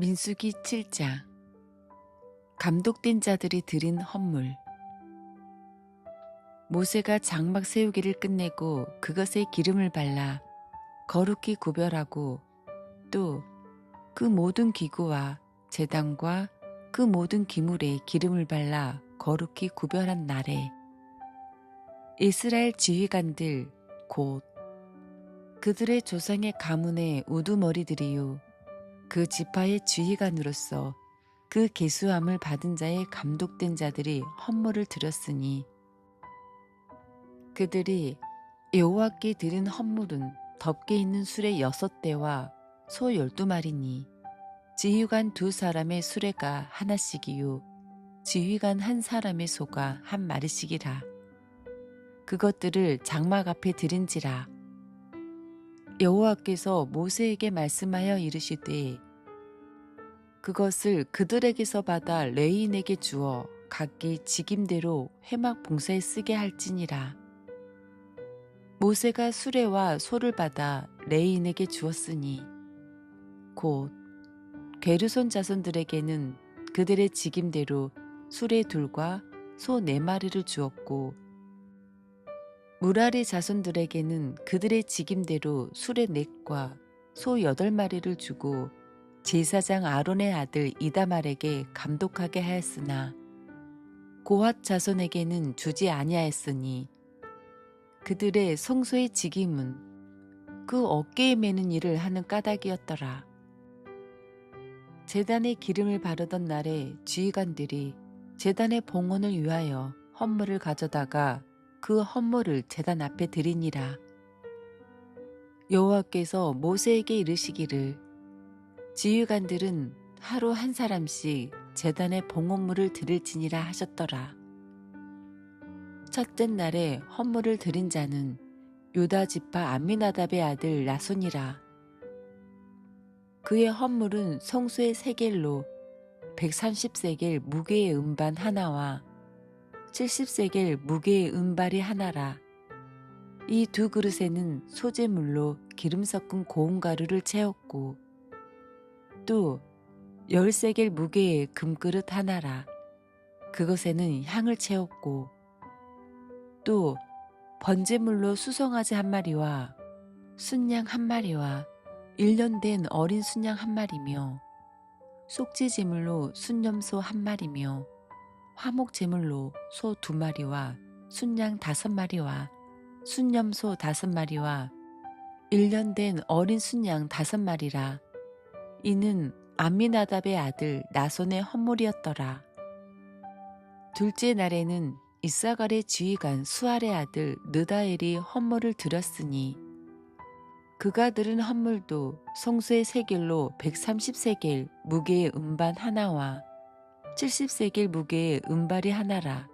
민수기 7장 감독된 자들이 드린 헌물. 모세가 장막 세우기를 끝내고 그것에 기름을 발라 거룩히 구별하고 또 그 모든 기구와 제단과 그 모든 기물에 기름을 발라 거룩히 구별한 날에 이스라엘 지휘관들 곧 그들의 조상의 가문의 우두머리들이요 그 지파의 지휘관으로서 그 계수함을 받은 자의 감독된 자들이 헌물을 드렸으니 그들이 여호와께 드린 헌물은 덮개 있는 수레 여섯 대와 소 열두 마리니 지휘관 두 사람의 수레가 하나씩이요 지휘관 한 사람의 소가 한 마리씩이라. 그것들을 장막 앞에 드린지라 여호와께서 모세에게 말씀하여 이르시되 그것을 그들에게서 받아 레인에게 주어 각기 직임대로 회막 봉사에 쓰게 할지니라. 모세가 수레와 소를 받아 레인에게 주었으니 곧 게르손 자손들에게는 그들의 직임대로 수레 둘과 소 네 마리를 주었고 무라리 자손들에게는 그들의 직임대로 수레 넷과 소 여덟 마리를 주고 제사장 아론의 아들 이다말에게 감독하게 하였으나 고핫 자손에게는 주지 아니하였으니 그들의 성소의 직임은 그 어깨에 매는 일을 하는 까닭이었더라. 재단에 기름을 바르던 날에 지휘관들이 재단의 봉헌을 위하여 헌물을 가져다가 그 헌물을 제단 앞에 드리니라. 여호와께서 모세에게 이르시기를 지휘관들은 하루 한 사람씩 제단의 봉헌물을 드릴지니라 하셨더라. 첫째 날에 헌물을 드린 자는 요다 지파 암미나답의 아들 나손이라. 그의 헌물은 성수의 세겔로 130세겔 무게의 음반 하나와 70세겔 무게의 은발이 하나라. 이 두 그릇에는 소재물로 기름 섞은 고운 가루를 채웠고 또 열세겔 무게의 금그릇 하나라. 그것에는 향을 채웠고 또 번제물로 수송아지 한 마리와 순양 한 마리와 1년 된 어린 순양 한 마리며 속죄제물로 순념소 한 마리며 화목 제물로 소 두 마리와 순양 다섯 마리와 순념소 다섯 마리와 1년 된 어린 순양 다섯 마리라. 이는 암미나답의 아들 나손의 헌물이었더라. 둘째 날에는 이사갈의 지휘관 수알의 아들 느다엘이 헌물을 드렸으니 그가 들은 헌물도 성수의 세겔로 130세겔 무게의 음반 하나와 70세겔 무게의 은발이 하나라.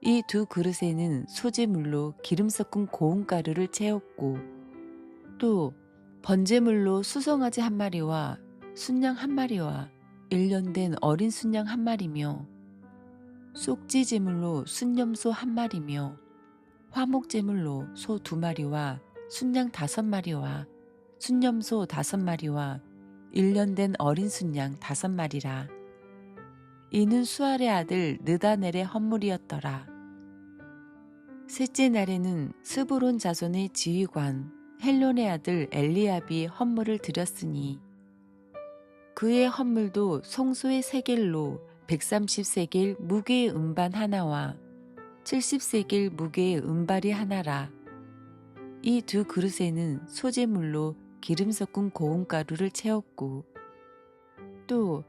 이 두 그릇에는 소재물로 기름 섞은 고운 가루를 채웠고 또 번제물로 수송아지 한 마리와 순양 한 마리와 1년 된 어린 순양 한 마리며 속지제물로 순념소 한 마리며 화목제물로 소 두 마리와 순양 다섯 마리와 순념소 다섯 마리와 1년 된 어린 순양 다섯 마리라. 이는 수알의 아들 느다넬의 헌물이었더라. 셋째 날에는 스브론 자손의 지휘관 헬론의 아들 엘리압이 헌물을 드렸으니 그의 헌물도 성소의 세겔로 130세겔 무게의 음반 하나와 70세겔 무게의 은발이 하나라. 이 두 그릇에는 소재물로 기름 섞은 고운 가루를 채웠고 또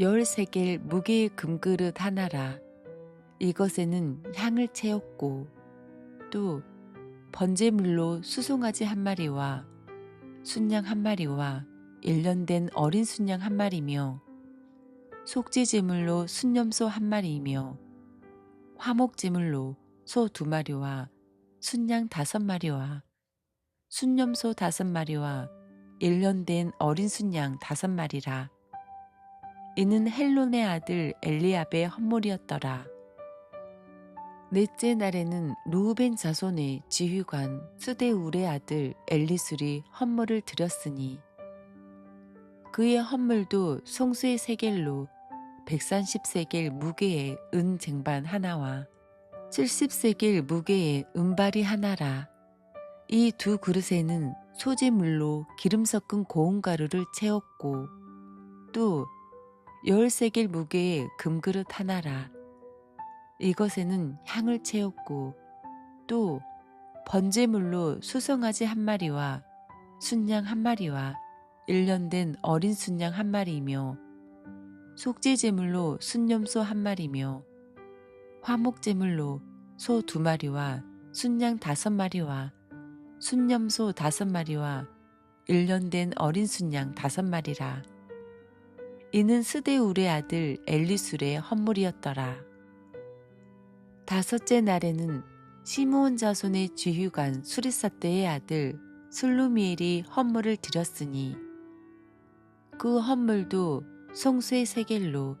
열세겔 무게의 금그릇 하나라. 이것에는 향을 채웠고 또 번제물로 수송아지 한 마리와 순양 한 마리와 1년 된 어린 순양 한 마리며 속죄제물로 순념소 한 마리이며 화목제물로 소 두 마리와 순양 다섯 마리와 순념소 다섯 마리와 1년 된 어린 순양 다섯 마리라. 이는 헬론의 아들 엘리압의 헌물이었더라. 넷째 날에는 루우벤 자손의 지휘관 스데울의 아들 엘리술이 헌물을 드렸으니 그의 헌물도 송수의 세겔로 130세겔 무게의 은 쟁반 하나와 70세겔 무게의 은발이 하나라. 이 두 그릇에는 소재물로 기름 섞은 고운 가루를 채웠고 또 열세겔 무게의 금그릇 하나라. 이것에는 향을 채웠고 또 번제물로 수송아지 한 마리와 순양 한 마리와 일년된 어린 순양 한 마리이며 속죄제물로 순염소 한 마리며 화목제물로 소 두 마리와 순양 다섯 마리와 순염소 다섯 마리와 일년된 어린 순양 다섯 마리라. 이는 스데울의 아들 엘리술의 헌물이었더라. 다섯째 날에는 시므온 자손의 주휴관 수리사떼의 아들 술루미엘이 헌물을 드렸으니 그 헌물도 송수의 세겔로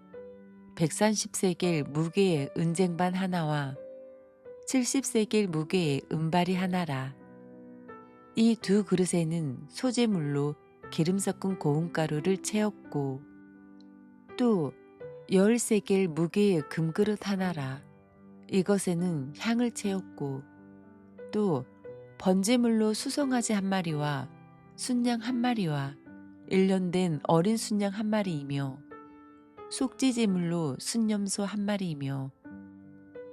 130세겔 무게의 은쟁반 하나와 70세겔 무게의 은발이 하나라. 이 두 그릇에는 소재물로 기름 섞은 고운 가루를 채웠고 또 열세 겔 무게의 금그릇 하나라. 이것에는 향을 채웠고 또 번제물로 수송아지 한 마리와 순양 한 마리와 일년된 어린 순양 한 마리이며 속지제물로 순염소 한 마리이며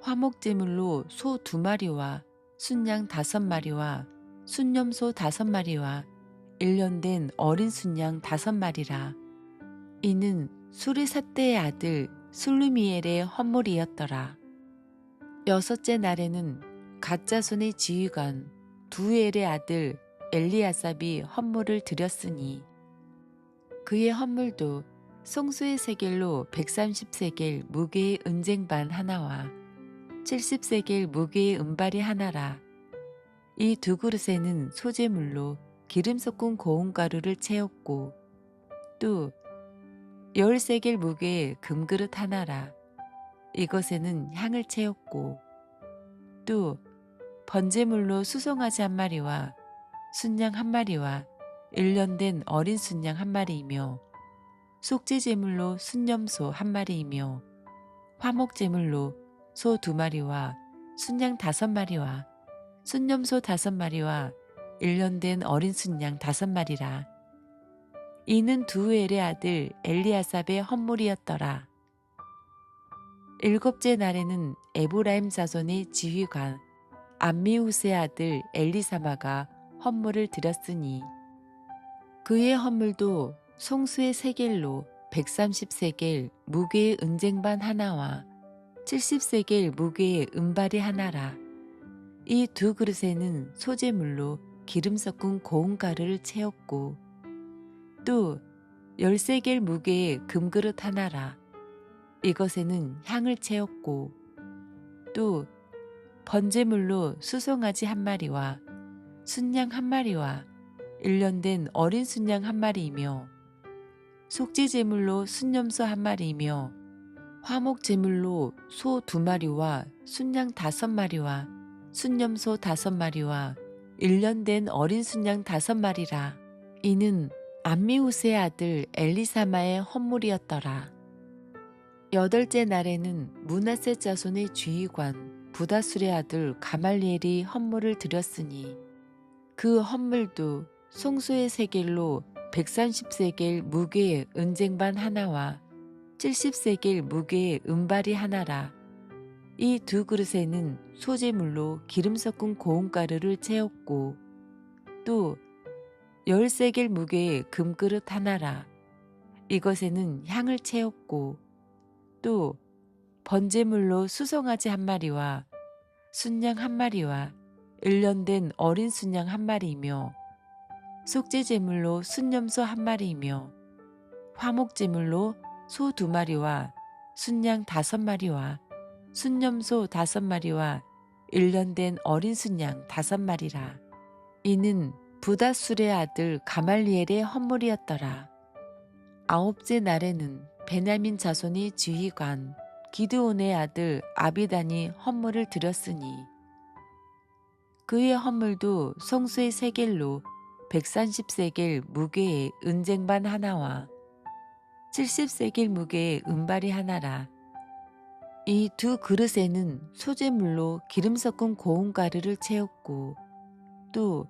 화목제물로 소 두 마리와 순양 다섯 마리와 순염소 다섯 마리와 일년된 어린 순양 다섯 마리라 이는 수리사떼의 아들 술루미엘의 헌물이었더라. 여섯째 날에는 가짜손의 지휘관 두엘의 아들 엘리아삽이 헌물을 드렸으니 그의 헌물도 송수의 세겔로 130세겔 무게의 은쟁반 하나와 70세겔 무게의 은발이 하나라. 이 두 그릇에는 소재물로 기름 섞은 고운 가루를 채웠고 또 열세겔 무게의 금그릇 하나라. 이것에는 향을 채웠고 또 번제물로 수송아지 한 마리와 순양 한 마리와 일년된 어린 순양 한 마리이며 속죄제물로 순염소 한 마리이며 화목제물로 소 두 마리와 순양 다섯 마리와 순염소 다섯 마리와 일년된 어린 순양 다섯 마리라. 이는 두엘의 아들 엘리아삽의 헌물이었더라. 일곱째 날에는 에브라임 자손의 지휘관 암미우스의 아들 엘리사마가 헌물을 드렸으니 그의 헌물도 송수의 세겔로 130세겔 무게의 은쟁반 하나와 70세겔 무게의 은발이 하나라. 이 두 그릇에는 소재물로 기름 섞은 고운 가루를 채웠고 또 열세 겔 무게의 금그릇 하나라. 이것에는 향을 채웠고 또 번제물로 수송아지 한 마리와 순양 한 마리와 일년된 어린 순양 한 마리이며 속죄제물로 순염소 한 마리이며 화목 제물로 소 두 마리와 순양 다섯 마리와 순염소 다섯 마리와 일년된 어린 순양 다섯 마리라 이는 암미우스의 아들 엘리사마의 헌물이었더라. 여덟째 날에는 문하세 자손의 주의관 부다술의 아들 가말리엘이 헌물을 드렸으니 그 헌물도 송수의 세겔로 130세겔 무게의 은쟁반 하나와 70세겔 무게의 은발이 하나라. 이 두 그릇에는 소재물로 기름 섞은 고운 가루를 채웠고 또 열세겔 무게의 금그릇 하나라. 이것에는 향을 채웠고 또 번제물로 수송아지 한 마리와 순양 한 마리와 일년된 어린 순양 한 마리이며 속죄제물로 순염소 한 마리이며 화목제물로 소 두 마리와 순양 다섯 마리와 순염소 다섯 마리와 일년된 어린 순양 다섯 마리라. 이는 부다술의 아들 가말리엘의 헌물이었더라. 아홉째 날에는 베냐민 자손이 지휘관 기드온의 아들 아비단이 헌물을 드렸으니 그의 헌물도 성수의 세겔로 130세겔 무게의 은쟁반 하나와 70세겔 무게의 은발이 하나라. 이 두 그릇에는 소재물로 기름 섞은 고운 가루를 채웠고 또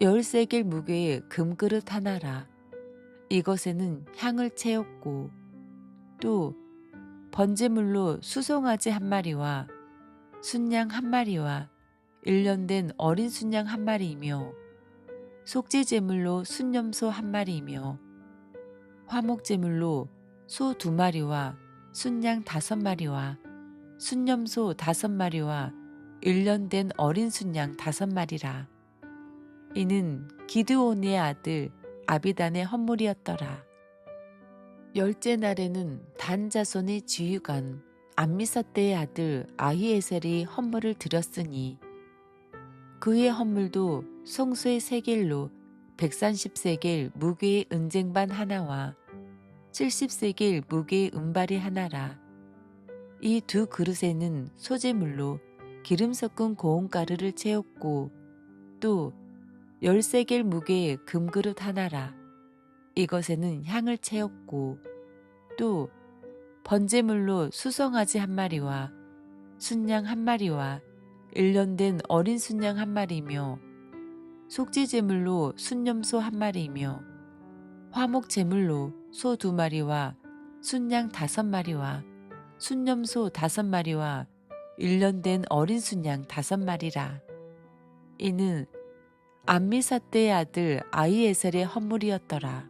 열세겔 무게의 금그릇 하나라. 이것에는 향을 채웠고 또 번제물로 수송아지 한 마리와 순양 한 마리와 일년된 어린 순양 한 마리이며 속죄제물로 순염소 한 마리이며 화목제물로 소 두 마리와 순양 다섯 마리와 순염소 다섯 마리와 일년된 어린 순양 다섯 마리라. 이는 기드온의 아들 아비단의 헌물이었더라. 열째 날에는 단 자손의 지휘관 암미사떼의 아들 아히에셀이 헌물을 드렸으니 그의 헌물도 송수의 세겔로 130세겔 무게의 은쟁반 하나와 70세겔 무게의 은발이 하나라. 이 두 그릇에는 소재물로 기름 섞은 고운 가루를 채웠고 또 열세겔 무게의 금그릇 하나라. 이것에는 향을 채웠고 또 번제물로 수성아지 한 마리와 순양 한 마리와 일년된 어린 순양 한 마리며 속죄제물로 순염소 한 마리이며 화목제물로 소 두 마리와 순양 다섯 마리와 순염소 다섯 마리와 일년된 어린 순양 다섯 마리라. 이는 암미사떼의 아들 아이에셀의 헌물이었더라.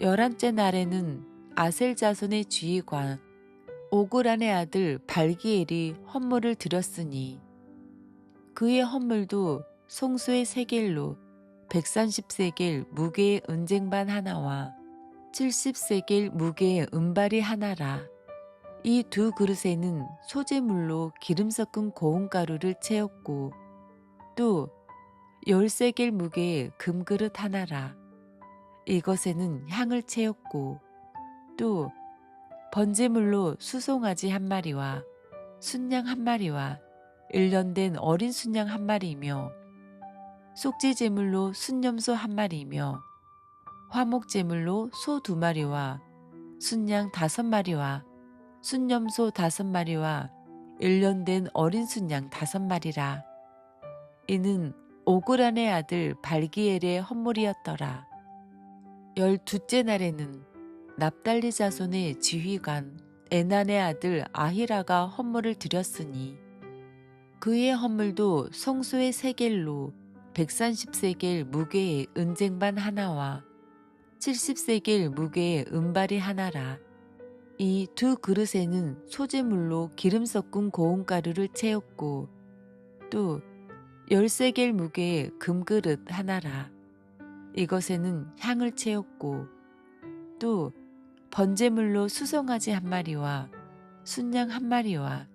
열한째 날에는 아셀 자손의 지휘관 오그란의 아들 발기엘이 헌물을 드렸으니 그의 헌물도 송수의 세겔로 130세겔 무게의 은쟁반 하나와 70세겔 무게의 은발이 하나라. 이 두 그릇에는 소재물로 기름 섞은 고운 가루를 채웠고 또 열세겔 무게의 금그릇 하나라. 이것에는 향을 채웠고 또 번제물로 수송아지 한 마리와 순양 한 마리와 일년된 어린 순양 한 마리이며 속죄제물로 순염소 한 마리이며 화목 제물로 소 두 마리와 순양 다섯 마리와 순염소 다섯 마리와 일년된 어린 순양 다섯 마리라. 이는 오그란의 아들 발기엘의 헌물이었더라. 열두째 날에는 납달리 자손의 지휘관 에난의 아들 아히라가 헌물을 드렸으니 그의 헌물도 성소의 세겔로 130세겔 무게의 은쟁반 하나와 70세겔 무게의 은발이 하나라. 이 두 그릇에는 소재물로 기름 섞은 고운 가루를 채웠고 또 열세겔 무게의 금그릇 하나라. 이것에는 향을 채웠고 또 번제물로 수송아지 한 마리와 순양 한 마리와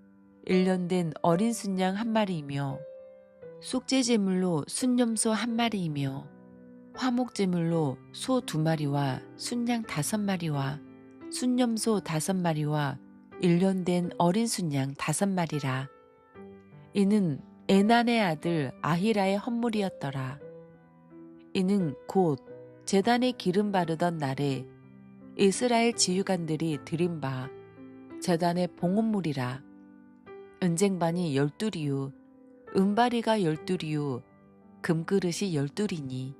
일년된 어린 순양 한 마리이며 속죄제물로 순염소 한 마리이며 화목제물로 소 두 마리와 순양 다섯 마리와 순염소 다섯 마리와 일년된 어린 순양 다섯 마리라. 이는 에난의 아들 아히라의 헌물이었더라. 이는 곧 제단에 기름 바르던 날에 이스라엘 지휘관들이 드린 바 제단의 봉헌물이라. 은쟁반이 열두리요, 은바리가 열두리요, 금그릇이 열두리니.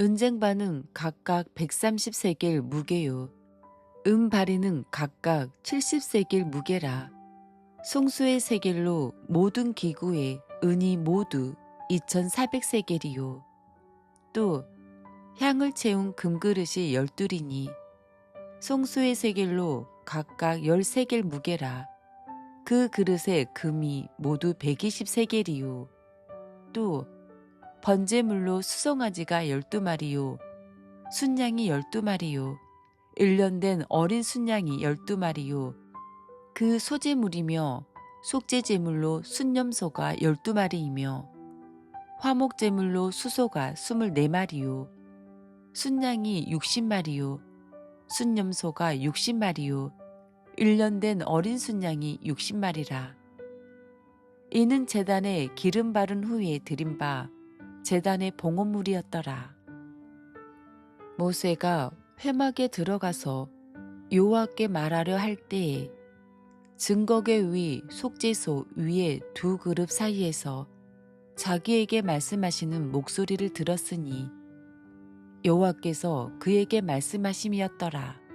은쟁반은 각각 130세겔 무게요. 은바리는 각각 70세겔 무게라. 송수의 세겔로 모든 기구에 은이 모두 2400세겔이요. 또 향을 채운 금그릇이 열두리니 송수의 세겔로 각각 13겔 무게라. 그 그릇에 금이 모두 120세겔이요. 또 번제물로 수송아지가 12마리요. 순양이 12마리요. 일년된 어린 순양이 12마리요. 그 소재물이며 속죄제물로 순념소가 12마리이며 화목제물로 수소가 24마리요. 순양이 60마리요. 순념소가 60마리요. 일년된 어린 순양이 60마리라. 이는 재단에 기름 바른 후에 드린 바 재단의 봉헌물이었더라. 모세가 회막에 들어가서 여호와께 말하려 할 때에 증거계 위 속죄소 위에 두 그룹 사이에서 자기에게 말씀하시는 목소리를 들었으니 여호와께서 그에게 말씀하심이었더라.